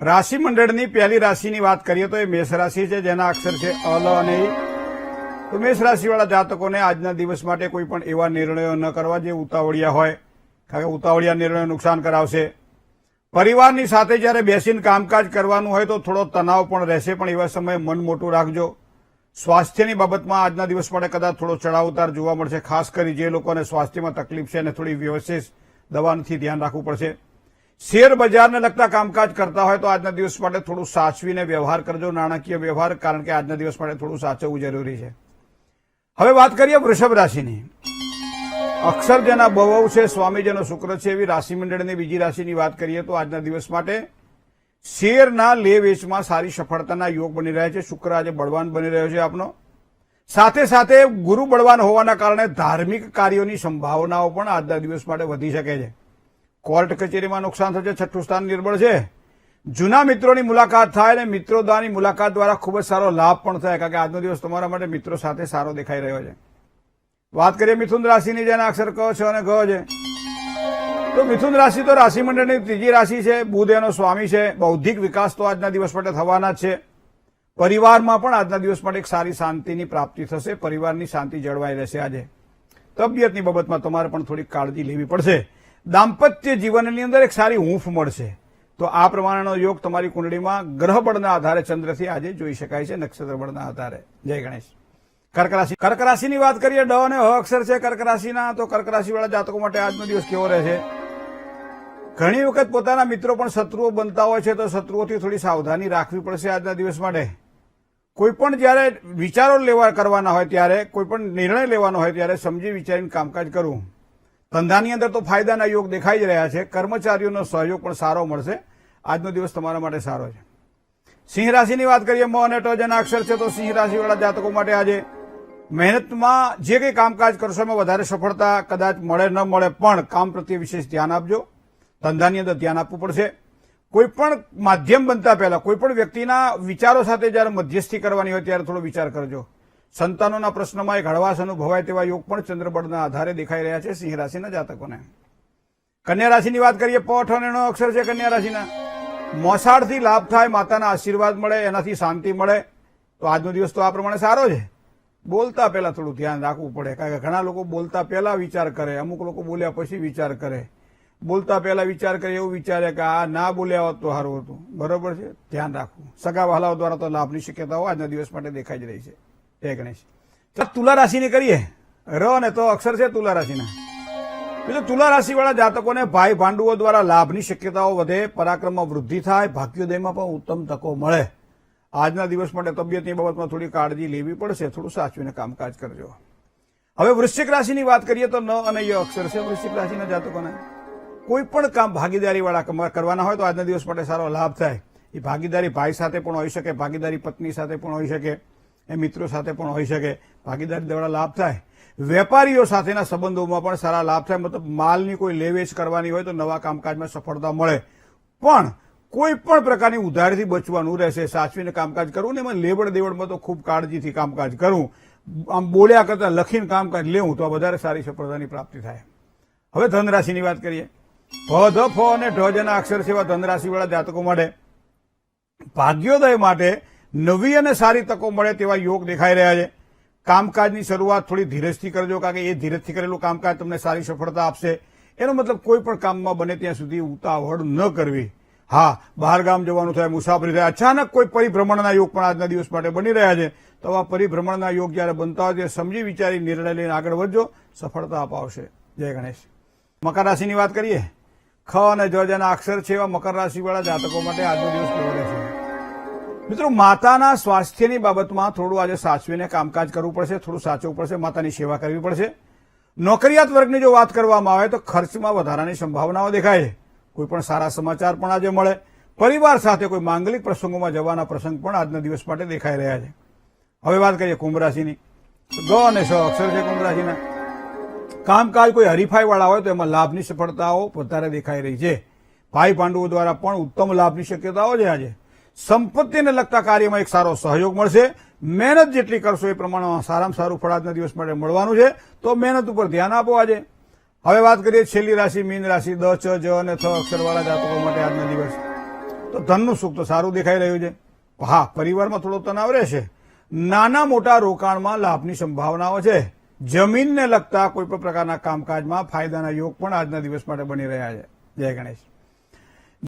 રાશિ મંડળની પહેલી રાશિની વાત કરીએ તો એ મેષ રાશિ છે, જેના અક્ષર છે અલ અને તો મેષ રાશિવાળા જાતકોને આજના દિવસ માટે કોઈ પણ એવા નિર્ણયો ન કરવા જે ઉતાવળિયા હોય. કારણ કે ઉતાવળિયા નિર્ણયો નુકસાન કરાવશે. પરિવારની સાથે જ્યારે બેસીને કામકાજ કરવાનું હોય તો થોડો તણાવ પણ રહેશે, પણ એવા સમયે મન મોટું રાખજો. સ્વાસ્થ્યની બાબતમાં આજના દિવસ માટે કદાચ થોડો ચડાવ ઉતાર જોવા મળશે, ખાસ કરી જે લોકોને સ્વાસ્થ્યમાં તકલીફ છે અને થોડી વ્યવસ્થિત દવાથી ધ્યાન રાખવું પડશે. શેર બજારને લગતા કામકાજ કરતા હોય તો આજના દિવસ માટે થોડું સાચવીને વ્યવહાર કરજો નાણાકીય વ્યવહાર કારણ કે આજના દિવસ માટે થોડું સાચવવું જરૂરી છે હવે વાત કરીએ વૃષભ રાશિની. અક્ષર જેના બહુ છે, સ્વામીજીનો શુક્ર છે એવી રાશિ મંડળની બીજી રાશિની વાત કરીએ તો આજના દિવસ માટે શેરના લે વેચમાં સારી સફળતાના યોગ બની રહ્યા છે. શુક્ર આજે બળવાન બની રહ્યો છે આપનો. સાથે સાથે ગુરુ બળવાન હોવાના કારણે ધાર્મિક કાર્યોની સંભાવનાઓ પણ આજના દિવસ માટે વધી શકે છે. કોર્ટ કચેરીમાં નુકસાન થશે, છઠ્ઠું સ્થાન નિર્બળ છે. જૂના મિત્રોની મુલાકાત થાય અને મિત્રો દ્વારની મુલાકાત દ્વારા ખૂબ જ સારો લાભ પણ થાય, કારણ કે આજનો દિવસ તમારા માટે મિત્રો સાથે સારો દેખાઈ રહ્યો છે. વાત કરીએ મિથુન રાશિની, જેના અક્ષર ક છે અને ગ છે. તો મિથુન રાશિ તો રાશિ મંડળની ત્રીજી રાશિ છે, બુધ એનો સ્વામી છે. બૌદ્ધિક વિકાસ તો આજના દિવસ માટે થવાના જ છે. પરિવારમાં પણ આજના દિવસ માટે એક સારી શાંતિની પ્રાપ્તિ થશે, પરિવારની શાંતિ જળવાઈ રહેશે આજે. તબિયતની બાબતમાં તમારે પણ થોડીક કાળજી લેવી પડશે. દાંપત્ય જીવનની અંદર એક સારી હૂંફ મળશે. તો આ પ્રમાણેનો યોગ તમારી કુંડળીમાં ગ્રહ બળના આધારે ચંદ્રથી આજે જોઈ શકાય છે નક્ષત્ર બળના આધારે. જય ગણેશ. કર્ક રાશિ કર્ક રાશિની વાત કરીએ, ડ અને હ અક્ષર છે કર્ક રાશિના તો કર્ક રાશિવાળા જાતકો માટે આજનો દિવસ કેવો રહેશે? ઘણી વખત પોતાના મિત્રો પણ શત્રુઓ બનતા હોય છે, તો શત્રુઓથી થોડી સાવધાની રાખવી પડશે આજના દિવસ માટે. કોઈ પણ જ્યારે વિચારો લેવા કરવાના હોય ત્યારે, કોઈ પણ નિર્ણય લેવાનો હોય ત્યારે સમજી વિચારીને કામકાજ કરવું. ધંધાની અંદર તો ફાયદાના યોગ દેખાઈ જ રહ્યા છે. કર્મચારીઓનો સહયોગ પણ સારો મળશે. આજનો દિવસ તમારા માટે સારો છે. સિંહ રાશિની વાત કરીએ, મ અને ટ અક્ષર છે, તો સિંહ રાશિવાળા જાતકો માટે આજે મહેનતમાં જે કંઈ કામકાજ કરશો એમાં વધારે સફળતા કદાચ મળે ન મળે પણ કામ પ્રત્યે વિશેષ ધ્યાન આપજો. ધંધાની અંદર ધ્યાન આપવું પડશે. કોઈપણ માધ્યમ બનતા પહેલા કોઈપણ વ્યક્તિના વિચારો સાથે જ્યારે મધ્યસ્થી કરવાની હોય ત્યારે થોડો વિચાર કરજો. સંતાનોના પ્રશ્નમાં એક હળવાશ અનુભવાય તેવા યોગ પણ ચંદ્રબળના આધારે દેખાઈ રહ્યા છે સિંહ રાશિના જાતકોને. કન્યા રાશિની વાત કરીએ અને ણનો અક્ષર છે કન્યા રાશિના. મોસાળથી લાભ થાય, માતાના આશીર્વાદ મળે, એનાથી શાંતિ મળે. તો આજનો દિવસ તો આ પ્રમાણે સારો છે. બોલતા પહેલા થોડું ધ્યાન રાખવું પડે, કારણ કે ઘણા લોકો બોલતા પહેલા વિચાર કરે, અમુક લોકો બોલ્યા પછી વિચાર કરે. બોલતા પહેલા વિચાર કરે, એવું વિચારે કે આ ના બોલ્યા હોત તો સારું હતું. બરોબર છે? ધ્યાન રાખવું. સગા વહાલાઓ દ્વારા તો લાભની શક્યતાઓ આજના દિવસ માટે દેખાઈ જ રહી છે. જય ગણેશ. તો તુલા રાશિની કરીએ? ર ને તો અક્ષર છે તુલા રાશિના. બીજું તુલા રાશિવાળા જાતકોને ભાઈ ભાંડુઓ દ્વારા લાભની શક્યતાઓ વધે, પરાક્રમમાં વૃદ્ધિ થાય, ભાગ્યોદયમાં પણ ઉત્તમ તકો મળે. આજના દિવસ માટે તબિયતની બાબતમાં થોડી કાળજી લેવી પડશે, થોડું સાચવીને કામકાજ કરજો. હવે વૃશ્ચિક રાશિની વાત કરીએ તો ન અને ય અક્ષર છે વૃશ્ચિક રાશિના જાતકોને. કોઈ પણ કામ ભાગીદારીવાળા કરવાના હોય તો આજના દિવસ માટે સારો લાભ થાય. એ ભાગીદારી ભાઈ સાથે પણ હોઈ શકે, ભાગીદારી પત્ની સાથે પણ હોઈ શકે. એ મિત્રો સાથે પણ હોઈ શકે. ભાગીદારી દ્વારા લાભ થાય. વેપારીઓ સાથેના સંબંધોમાં પણ સારા લાભ થાય. મતલબ માલની કોઈ લેવેચ કરવાની હોય તો નવા કામકાજમાં સફળતા મળે. પણ કોઈ પણ પ્રકારની ઉધારથી બચવાનું રહેશે. સાચવીને કામકાજ કરવું ને એમાં લેવડ દેવડમાં તો ખૂબ કાળજીથી કામકાજ કરવું. આમ બોલ્યા કરતા લખીને કામકાજ લેવું તો વધારે સારી સફળતાની પ્રાપ્તિ થાય. હવે ધનરાશિની વાત કરીએ. ભ ફ અને ઢ જેના અક્ષર સેવા ધનરાશિવાળા જાતકો માટે. ભાગ્યોદય માટે નવી અને સારી તકો મળે તેવા યોગ દેખાઈ રહ્યા છે. કામકાજની શરૂઆત થોડી ધીરજથી કરજો, કારણ કે એ ધીરજથી કરેલું કામકાજ તમને સારી સફળતા આપશે. એનો મતલબ કોઈ પણ કામમાં બને ત્યાં સુધી ઉતાવળ ન કરવી. હા, બહાર ગામ જવાનું થાય, મુસાફરી થાય, અચાનક કોઈ પરિભ્રમણના યોગ પણ આજના દિવસ માટે બની રહ્યા છે. તો આ પરિભ્રમણના યોગ જ્યારે બનતા હોય, ત્યારે સમજી વિચારી નિર્ણય લઈને આગળ વધજો. સફળતા અપાવશે. જય ગણેશ. મકર રાશિની વાત કરીએ? ખ અને જ જેના અક્ષર છે એવા મકર રાશિવાળા જાતકો માટે આજનો દિવસ કેવો રહેશે? મિત્રો, માતાના સ્વાસ્થ્યની બાબતમાં થોડું આજે સાચવીને કામકાજ કરવું પડશે, થોડું સાચવવું પડશે, માતાની સેવા કરવી પડશે. નોકરિયાત વર્ગની જો વાત કરવામાં આવે તો ખર્ચમાં વધારાની સંભાવનાઓ દેખાય છે. કોઈ પણ સારા સમાચાર પણ આજે મળે. પરિવાર સાથે કોઈ માંગલિક પ્રસંગોમાં જવાના પ્રસંગ પણ આજના દિવસ માટે દેખાઈ રહ્યા છે. હવે વાત કરીએ કુંભ રાશિની. ગ અને સ અક્ષર છે કુંભ કામકાજ કોઈ હરીફાઈ વાળા હોય તો એમાં લાભની સફળતાઓ વધારે દેખાઈ રહી છે. ભાઈ પાંડવો દ્વારા પણ ઉત્તમ લાભની શક્યતાઓ છે આજે. સંપત્તિને લગતા કાર્યમાં એક સારો સહયોગ મળશે. મહેનત જેટલી કરશો એ પ્રમાણમાં સારામાં સારું ફળ આજના દિવસ માટે મળવાનું છે. તો મહેનત ઉપર ધ્યાન આપો આજે. હવે વાત કરીએ છેલ્લી રાશિ, મીન રાશિ, દ, ચ, જ અને થ અક્ષરવાળા જાતકો માટે આજનો દિવસ. તો ધનનું સુખ તો સારું દેખાઈ રહ્યું છે. હા, પરિવારમાં થોડો તણાવ રહેશે. નાના મોટા રોકાણમાં લાભની સંભાવનાઓ છે. જમીનને લગતા કોઈ પણ પ્રકારના કામકાજમાં ફાયદાના યોગ પણ આજના દિવસ માટે બની રહ્યા છે. જય ગણેશ.